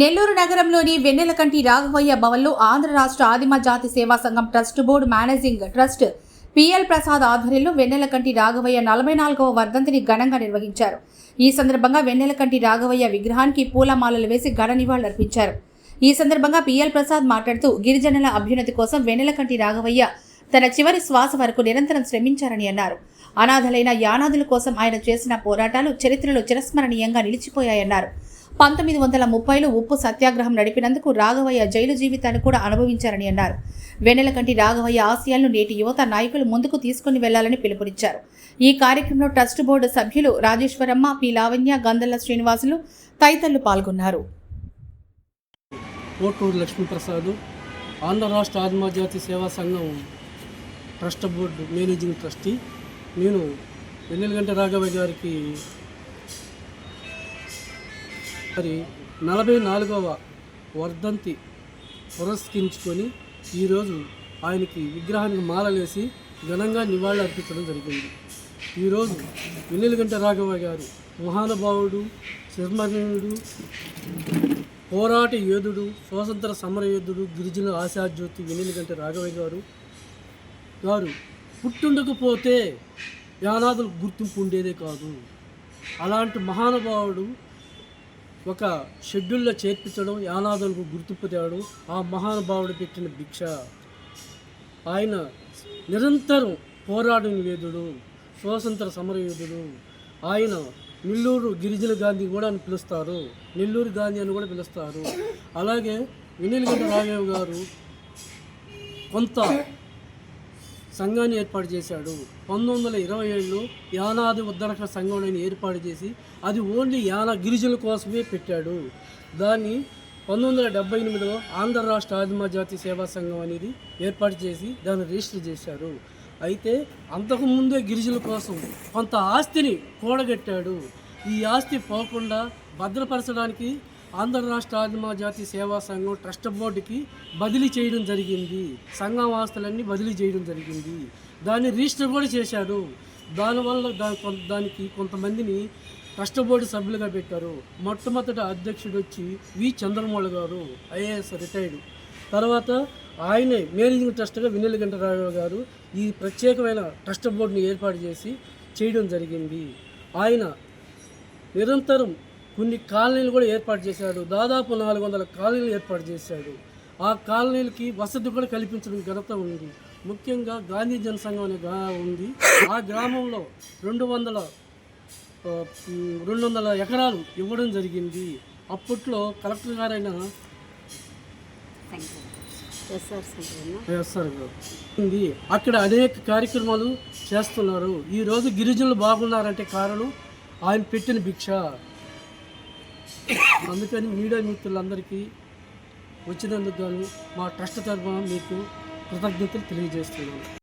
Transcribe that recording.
నెల్లూరు నగరంలోని వెన్నెలకంటి రాఘవయ్య భవన్లో ఆంధ్ర రాష్ట్ర ఆదిమ జాతి సేవా సంఘం trust board managing trust PL Prasad ఆధ్వర్యంలో వెన్నెలకంటి రాఘవయ్య నలభై నాలుగవ వర్ధంతిని ఘనంగా నిర్వహించారు. ఈ సందర్భంగా వెన్నెలకంటి రాఘవయ్య విగ్రహానికి పూలమాలలు వేసి ఘన నివాళులర్పించారు ఈ సందర్భంగా పిఎల్ ప్రసాద్ మాట్లాడుతూ గిరిజనుల అభ్యున్నతి కోసం వెన్నెలకంటి రాఘవయ్య తన చివరి శ్వాస వరకు నిరంతరం శ్రమించారని అన్నారు. అనాథలైన యానాదుల కోసం ఆయన చేసిన పోరాటాలు చరిత్రలో చిరస్మరణీయంగా నిలిచిపోయాయన్నారు. పంతొమ్మిది వందల ముప్పైలో ఉప్పు సత్యాగ్రహం నడిపినందుకు రాఘవయ్య జైలు జీవితాన్ని కూడా అనుభవించారని అన్నారు. వెన్నెలకంటి రాఘవయ్య ఆశయాలను నేటి యువత నాయకులు ముందుకు తీసుకుని వెళ్ళాలని పిలుపునిచ్చారు. ఈ కార్యక్రమంలో ట్రస్ట్ బోర్డు సభ్యులు రాజేశ్వరమ్మ పి. లావణ్య గంధల్ల శ్రీనివాసులు తదితరులు పాల్గొన్నారు. కోటూరు లక్ష్మీప్రసాద్ ఆంధ్ర రాష్ట్ర ఆత్మజాతి సేవా సంఘం ట్రస్ట్ బోర్డు మేనేజింగ్ ట్రస్టీ. నేను వెన్నెలగంట రాఘవ గారికి మరి నలభై నాలుగవ వర్ధంతి పురస్కరించుకొని ఈరోజు ఆయనకి విగ్రహానికి మాలలేసి ఘనంగా నివాళులు అర్పించడం జరిగింది. ఈరోజు వెన్నెలగంట రాఘవ గారు మహానుభావుడు శర్మణీయుడు పోరాట యోధుడు స్వాతంత్ర సమరయోధుడు గిరిజన ఆశాజ్యోతి వెన్నెలగంట రాఘవ గారు గారు పుట్టుండకపోతే యానాదులు గుర్తింపు ఉండేదే కాదు. అలాంటి మహానుభావుడు ఒక షెడ్యూల్లో చేర్పించడం యానాదులకు గుర్తింపు తేవడం ఆ మహానుభావుడు పెట్టిన భిక్ష. ఆయన నిరంతరం పోరాడిన వేదుడు స్వాతంత్ర సమరయోధుడు. ఆయన నెల్లూరు గిరిజన గాంధీ కూడా అని పిలుస్తారు. నెల్లూరు గాంధీ అని కూడా పిలుస్తారు. అలాగే వెన్నెలగడ్డ రాఘవ్ గారు కొంత సంఘాన్ని ఏర్పాటు చేశాడు. పంతొమ్మిది వందల ఇరవై ఏడులో యానాది ఉద్దరక సంఘం అని ఏర్పాటు చేసి అది ఓన్లీ యానా గిరిజనుల కోసమే పెట్టాడు. దాన్ని పంతొమ్మిది వందల డెబ్బై ఎనిమిదిలో ఆంధ్ర రాష్ట్ర ఆదిమ జాతి సేవా సంఘం అనేది ఏర్పాటు చేసి దాన్ని రిజిస్టర్ చేశారు. అయితే అంతకుముందే గిరిజనుల కోసం కొంత ఆస్తిని కూడగట్టాడు. ఈ ఆస్తి పోకుండా భద్రపరచడానికి ఆంధ్ర రాష్ట్ర ఆదిమ జాతి సేవా సంఘం ట్రస్ట్ బోర్డుకి బదిలీ చేయడం జరిగింది. సంఘం ఆస్తులన్నీ బదిలీ చేయడం జరిగింది. దాన్ని రిజిస్టర్ కూడా చేశాడు దానివల్ల దాని కొంత దానికి కొంతమందిని ట్రస్ట్ బోర్డు సభ్యులుగా పెట్టారు. మొట్టమొదట అధ్యక్షుడు వచ్చి వి. చంద్రమౌళి గారు ఐఏఎస్ రిటైర్డ్. తర్వాత ఆయనే మేనేజింగ్ ట్రస్ట్గా వినల్ రాఘవ గారు ఈ ప్రత్యేకమైన ట్రస్ట్ బోర్డుని ఏర్పాటు చేసి చేయడం జరిగింది. ఆయన నిరంతరం కొన్ని కాలనీలు కూడా ఏర్పాటు చేశాడు. దాదాపు నాలుగు వందల కాలనీలు ఏర్పాటు చేశాడు. ఆ కాలనీలకి వసతి కూడా కల్పించడం ఘనత ఉంది. ముఖ్యంగా గాంధీ జనసంఘం అనే ఉంది. ఆ గ్రామంలో రెండు వందల రెండు వందల ఎకరాలు ఇవ్వడం జరిగింది. అప్పట్లో కలెక్టర్ గారైన ఎస్ఆర్ గారు. ఉంది. అక్కడ అనేక కార్యక్రమాలు చేస్తున్నారు. ఈరోజు గిరిజనులు బాగున్నారంటే కారణం ఆయన పెట్టిన భిక్ష. అందుకని మీడియా మిత్రులందరికీ వచ్చినందుకు గాను మా ట్రస్ట్ తరఫున మీకు కృతజ్ఞతలు తెలియజేస్తున్నాను.